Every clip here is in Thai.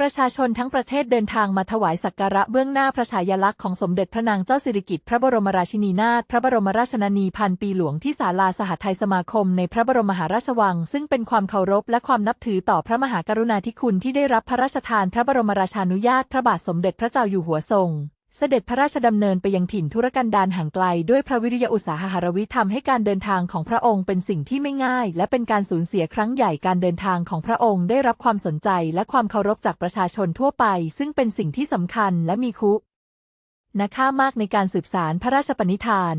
ประชาชนทั้งประเทศเดินทางมาถวายสักการะเบื้องหน้าพระฉายาลักษณ์ของสมเด็จพระนางเจ้าสิริกิติ์พระบรมราชินีนาถพระบรมราชชนนีพันปีหลวงที่ศาลาสหทัยสมาคมในพระบรมมหาราชวัง ซึ่งเป็นความเคารพและความนับถือต่อพระมหากรุณาธิคุณที่ได้รับพระราชทานพระบรมราชานุญาตพระบาทสมเด็จพระเจ้าอยู่หัวทรง เสด็จพระราชดำเนินไปยังถิ่นธุรกันดารห่างไกล ด้วยพระวิริยอุตสาหะวิทำให้การเดินทางของพระองค์เป็นสิ่งที่ไม่ง่าย และเป็นการสูญเสียครั้งใหญ่การเดินทางของพระองค์ได้รับความสนใจและความเคารพจากประชาชนทั่วไป ซึ่งเป็นสิ่งที่สำคัญและมีคุณค่ามากในการสืบสารพระราชปณิธาน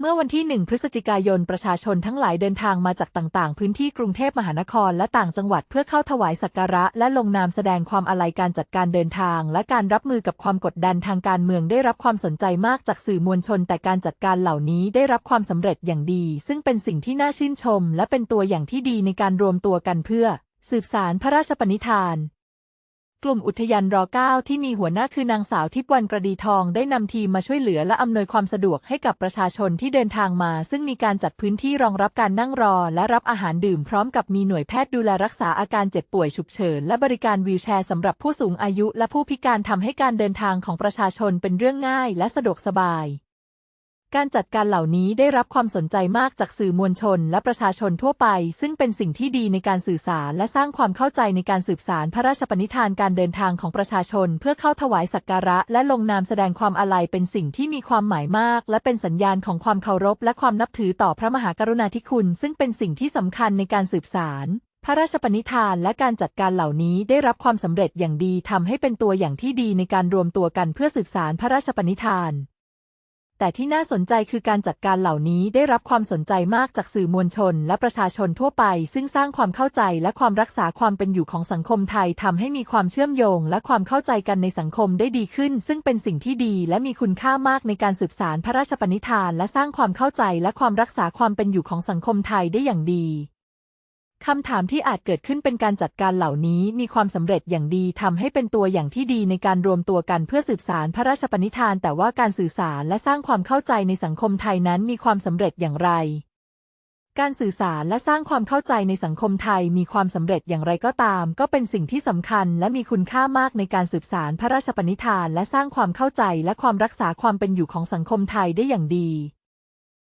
เมื่อวันที่ 1 พฤศจิกายน ประชาชนทั้งหลายเดินทางมาจากต่าง ๆ พื้นที่กรุงเทพมหานครและต่างจังหวัดเพื่อเข้าถวายสักการะ และลงนามแสดงความอาลัยการจัดการเดินทาง และการรับมือกับความกดดันทางการเมืองได้รับความสนใจมากจากสื่อมวลชน แต่การจัดการเหล่านี้ได้รับความสำเร็จอย่างดี ซึ่งเป็นสิ่งที่น่าชื่นชม และเป็นตัวอย่างที่ดีในการรวมตัวกันเพื่อ สืบสารพระราชปณิธาน กลุ่มอุทยานรอ9ที่มีหัวหน้าคือนางสาวทิพย์วันกระดีทองได้นำทีมมาช่วยเหลือและอำนวยความสะดวกให้กับประชาชนที่เดินทางมา ซึ่งมีการจัดพื้นที่รองรับการนั่งรอ และรับอาหารดื่มพร้อมกับมีหน่วยแพทย์ดูแลรักษาอาการเจ็บป่วยฉุกเฉิน และบริการวีลแชร์สำหรับผู้สูงอายุและผู้พิการทำให้การเดินทางของประชาชนเป็นเรื่องง่ายและสะดวกสบาย การจัดการเหล่านี้ได้รับความสนใจมากจากสื่อมวลชนและประชาชนทั่วไป ซึ่งเป็นสิ่งที่ดีในการสื่อสารและสร้างความเข้าใจในการสืบสารพระราชปณิธานการเดินทางของประชาชน เพื่อเข้าถวายสักการะ และลงนามแสดงความอาลัยเป็นสิ่งที่มีความหมายมาก และเป็นสัญญาณของความเคารพและความนับถือต่อพระมหากรุณาธิคุณ ซึ่งเป็นสิ่งที่สำคัญในการสืบสารพระราชปณิธานและการจัดการเหล่านี้ได้รับความสำเร็จอย่างดีทำให้เป็นตัวอย่างที่ดีในการรวมตัวกันเพื่อสืบสารพระราชปณิธาน แต่ที่น่าสนใจคือการจัดการเหล่านี้ได้รับความสนใจมากจากสื่อมวลชน และประชาชนทั่วไป ซึ่งสร้างความเข้าใจและความรักษาความเป็นอยู่ของสังคมไทยทำให้มีความเชื่อมโยง และความเข้าใจกันในสังคมได้ดีขึ้น ซึ่งเป็นสิ่งที่ดี และมีคุณค่ามากในการสืบสารพระราชปณิธาน และสร้างความเข้าใจและความรักษาความเป็นอยู่ของสังคมไทยได้อย่างดี คำถามที่อาจเกิดขึ้นเป็นการจัดการเหล่านี้มีความสำเร็จอย่างดีทำให้เป็นตัวอย่างที่ดีในการรวมตัวกันเพื่อสืบสารพระราชปณิธาน แต่ว่าการสื่อสารและสร้างความเข้าใจในสังคมไทยนั้นมีความสำเร็จอย่างไร การสื่อสารและสร้างความเข้าใจในสังคมไทยมีความสำเร็จอย่างไรก็ตาม ก็เป็นสิ่งที่สำคัญและมีคุณค่ามากในการสืบสารพระราชปณิธาน และสร้างความเข้าใจและความรักษาความเป็นอยู่ของสังคมไทยได้อย่างดี